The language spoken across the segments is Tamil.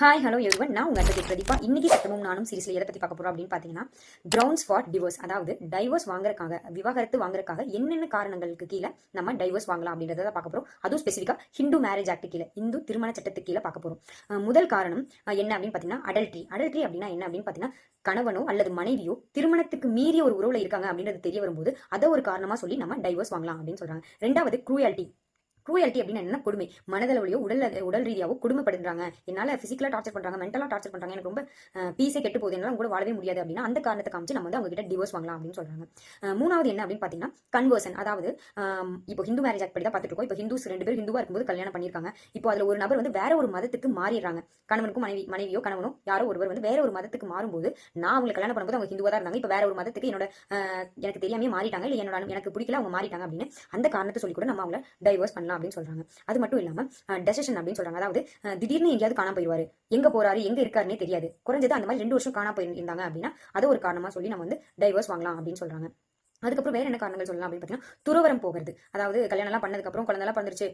ஹாய் ஹலோ எவ்ரிவன் நான் உங்கள் அத்தை பிரதீபா இன்னைக்கு சட்டமும் நானும் சீரிஸ்ல எதை பத்தி பார்க்க போறோம் அப்படின்னு பார்த்தீங்கன்னா கிரவுண்ட்ஸ் ஃபார் டிவோர்ஸ் அதாவது டைவர்ஸ் வாங்குறதுக்காக விவாகரத்து வாங்குறதுக்காக என்னென்ன காரணங்களுக்கு கீழே நம்ம டைவர்ஸ் வாங்கலாம் அப்படின்றத பார்க்க போறோம். அதுவும் ஸ்பெசிஃபிக்கா ஹிந்து மேரேஜ் ஆக்ட் கீழே இந்து திருமண சட்டத்துக்கு கீழே பார்க்க போறோம். முதல் காரணம் என்ன அப்படின்னு பார்த்தீங்கன்னா அடல்ட்ரி அடல்ட்ரி அப்படின்னா என்ன அப்படின்னு பார்த்தீங்கன்னா கணவனோ அல்லது மனைவியோ திருமணத்துக்கு மீறிய ஒரு உறவுல இருக்காங்க அப்படின்றது தெரிய வரும்போது அதை ஒரு காரணமா சொல்லி நம்ம டைவர்ஸ் வாங்கலாம் அப்படின்னு சொல்றாங்க. ரெண்டாவது க்ரூயாலிட்டி க்ரூயல்ட்டி அப்படின்னு என்ன? கொடுமை. மனதளவுலையோ உடல் உடல் ரீதியாவோ கொடுமைப்படுறாங்க என்னால் ஃபிசிக்கலாக டார்ச்சர் பண்ணுறாங்க மென்டலாக டார்ச்சர் பண்ணுறாங்க எனக்கு ரொம்ப பீஸே கெட்டு போகுது என்னால் கூட வாழவே முடியாது அப்படின்னா அந்த காரணத்தை காமிச்சு நம்ம வந்து அவங்க கிட்ட டிவோர்ஸ் வாங்கலாம் அப்படின்னு சொல்றாங்க. மூணாவது என்ன அப்படின்னு பார்த்தீங்கன்னா கன்வர்சன் அதாவது இப்போ ஹிந்து மேரேஜ் ஆக்ட் படி தான் பார்த்துட்டு இருக்கோம். இப்போ ஹிந்துஸ் ரெண்டு பேர் ஹிந்துவா இருக்கும்போது கல்யாணம் பண்ணியிருக்காங்க. இப்போ அதில் ஒரு நபர் வந்து வேற ஒரு மதத்துக்கு மாறிடுறாங்க. கணவனுக்கும் மனைவி மனைவியோ கணவனோ யாரோ ஒருவர் வந்து வேற ஒரு மதத்துக்கு மாறும்போது நான் அவங்களை கல்யாணம் பண்ணும்போது அவங்க ஹிந்துவா தான் இருந்தாங்க. இப்போ வேற ஒரு மதத்துக்கு என்னோட எனக்கு தெரியாமே மாறிட்டாங்க. இல்லை என்னோட எனக்கு பிடிக்கல அவங்க மாறிட்டாங்க அப்படின்னு அந்த காரணத்தை சொல்லி கூட நம்ம அவங்கள டைவர்ஸ் பண்ணலாம். அப்படின்னு சொல்றாங்க. அது மட்டும் இல்லாம டெசிஷன் அப்படின்னு சொல்றாங்க. அதாவது திடீர்னு எங்கேயாவது காணாம போயிடுவாரு. எங்க போறாரு எங்க இருக்காருன்னே தெரியாது. குறைஞ்சது அந்த மாதிரி ரெண்டு வருஷம் காணா போயிருந்தாங்க அப்படின்னா அதை ஒரு காரணமா சொல்லி நம்ம வந்து டைவர்ஸ் வாங்கலாம் அப்படின்னு சொல்றாங்க. அதுக்கப்புறம் வேற என்ன காரணங்கள் சொல்லலாம் அப்படின்னு பார்த்தீங்கன்னா துறவரம் போகிறது. அதாவது கல்யாணம்லாம் பண்ணதுக்கப்புறம் குழந்தைலாம் பிறந்துருச்சு.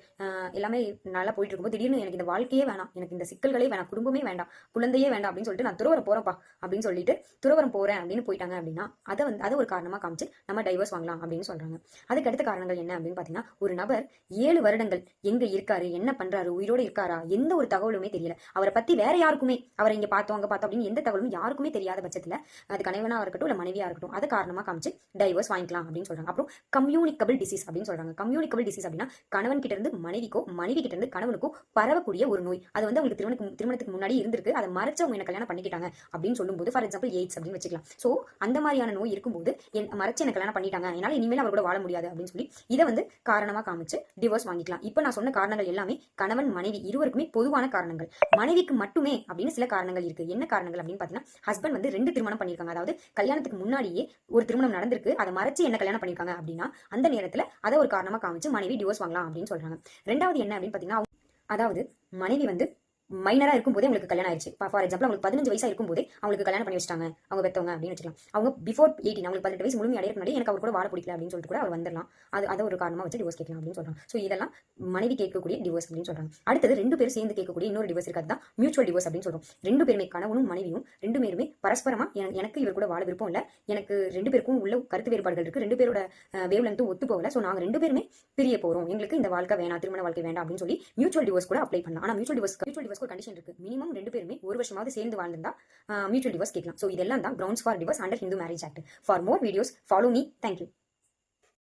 எல்லாமே நல்லா போயிட்டு இருக்கும்போது திடீர்னு எனக்கு இந்த வாழ்க்கையே வேணாம். எனக்கு இந்த சிக்கல்களே வேணாம். குடும்பமே வேண்டாம். குழந்தையே வேண்டாம் அப்படின்னு சொல்லிட்டு நான் துறவரம் போறேன்ப்பா அப்படின்னு சொல்லிட்டு துறவரம் போறேன் அப்படின்னு போயிட்டாங்க அப்படின்னா அதை வந்து அதை ஒரு காரணமா காமிச்சு நம்ம டைவர்ஸ் வாங்கலாம் அப்படின்னு சொல்றாங்க. அதுக்கு அடுத்த காரணங்கள் என்ன அப்படின்னு பார்த்தீங்கன்னா ஒரு நபர் ஏழு வருடங்கள் எங்க இருக்காரு? என்ன பண்றாரு? உயிரோட இருக்காரா? எந்த ஒரு தகவலுமே தெரியல. அவரை பத்தி வேற யாருக்குமே அவரை இங்க பார்த்தோம் பார்த்தோம் அப்படின்னு எந்த தகவலும் யாருக்குமே தெரியாத பட்சத்துல அது கணவனா இருக்கட்டும் இல்ல மனைவியா இருக்கட்டும் அதை காரணமா காமிச்சு டைவர்ஸ் வாங்கிக்கலாம் அப்படின்னு சொல்றாங்க. அப்புறம் கம்யூனிகபிள் டிசீஸ் அப்படின்னு சொல்றாங்க. கம்யூனிகபிள் டிசீஸ் அப்படின்னா கணவன் கிட்ட இருந்து மனைவிக்கோ மனைவி கிட்ட இருந்து கணவனுக்கோ பரவக்கூடிய ஒரு நோய். அது வந்து அவங்களுக்கு திருமணத்துக்கு திருமணத்துக்கு முன்னாடி இருந்திருக்கு. அதை மறைச்சு அவங்க என்ன கல்யாணம் பண்ணிக்கிட்டாங்க அப்படின்னு சொல்லும்போது ஃபார் எக்ஸாம்பிள் எய்ட்ஸ் அப்படின்னு வச்சுக்கலாம். ஸோ அந்த மாதிரியான நோய் இருக்கும்போது என் மறைச்சு என்ன கல்யாணம் பண்ணிட்டாங்க. என்னால் இனிமேல் அவர் கூட வாழ முடியாது அப்படின்னு சொல்லி இதை வந்து காரணமா காமிச்சு டிவோர்ஸ் வாங்கிக்கலாம். இப்போ நான் சொன்ன காரணங்கள் எல்லாமே கணவன் மனைவி இருவருக்குமே பொதுவான காரணங்கள். மனைவிக்கு மட்டுமே அப்படின்னு சில காரணங்கள் இருக்கு. என்ன காரணங்கள் அப்படின்னு பார்த்தீங்கன்னா ஹஸ்பண்ட் வந்து ரெண்டு திருமணம் பண்ணிருக்காங்க அதாவது கல்யாணத்துக்கு முன்னாடியே ஒரு திருமணம் நடந்திருக்கு. அதை மறைச்சு என்ன கல்யாணம் பண்ணிருக்காங்க அப்படின்னா அந்த நேரத்துல அதை ஒரு காரணமா காமிச்சு மனைவி டிவோர்ஸ் வாங்கலாம் அப்படின்னு சொல்றாங்க. ரெண்டாவது என்ன அப்படின்னு பாத்தீங்கன்னா அதாவது மனைவி வந்து மைனரா இருக்கும்போதே உங்களுக்கு கல்யாணம் ஆயிடுச்சு. ஃபார் எக்ஸாம்பிள் அவங்களுக்கு பதினஞ்சு வயசாக இருக்கும்போதே அவங்களுக்கு கல்யாணம் பண்ணி வச்சிட்டாங்க. அவங்க பெற்றவங்க அப்படின்னு வச்சுக்கலாம். அவங்க பிஃபோர் எயிட்டீன் அவங்களுக்கு பதினெட்டு வயசு முழுமையாக முன்னாடி எனக்கு அவர் கூட வாழ பிடிக்கல அப்படின்னு சொல்லிட்டு கூட அவர் வந்துடலாம். அது அதை ஒரு காரணமாக வச்சு டிவோர்ஸ் கேட்கலாம் அப்படின்னு சொல்றாங்க. ஸோ இதெல்லாம் மனைவி கேட்கக்கூடிய டிவோர்ஸ் அப்படின்னு சொல்றாங்க. அடுத்தது ரெண்டு பேரும் சேர்ந்து கேட்கக்கூடிய இன்னொரு டிவோர்ஸ் இருக்காது. தான் மியூச்சுவல் டிவோர்ஸ் அப்படின்னு சொல்கிறோம் ரெண்டு பேருமே கணவனும் மனைவியும் ரெண்டு பேருமே பரஸ்பரமா எனக்கு இவர் கூட வாழ விருப்பம் இல்லை. எனக்கு ரெண்டு பேருக்கும் உள்ள கருத்து வேறுபாடுகள் இருக்கு. ரெண்டு பேரோட வேவ் ஒத்து போகல. ஸோ நாங்க ரெண்டு பேருமே பிரிய போகிறோம் எங்களுக்கு இந்த வாழ்க்கை வேணாம். திருமண வாழ்க்கை வேண்டாம் அப்படின்னு சொல்லி மியூச்சுவல் டிவோர்ஸ் கூட அப்ளை பண்ணலாம். ஆனால் mutual divorce mutual divorce condition இருக்கு. மினிமம் ரெண்டு பேருமே ஒரு வருஷமாவது சேர்ந்து வாழ்ந்திருந்தா மியூச்சுவல் டிவர்ஸ் கேட்கலாம். ஸோ இதெல்லாம் தான் grounds for divorce under Hindu marriage act for more videos follow me thank you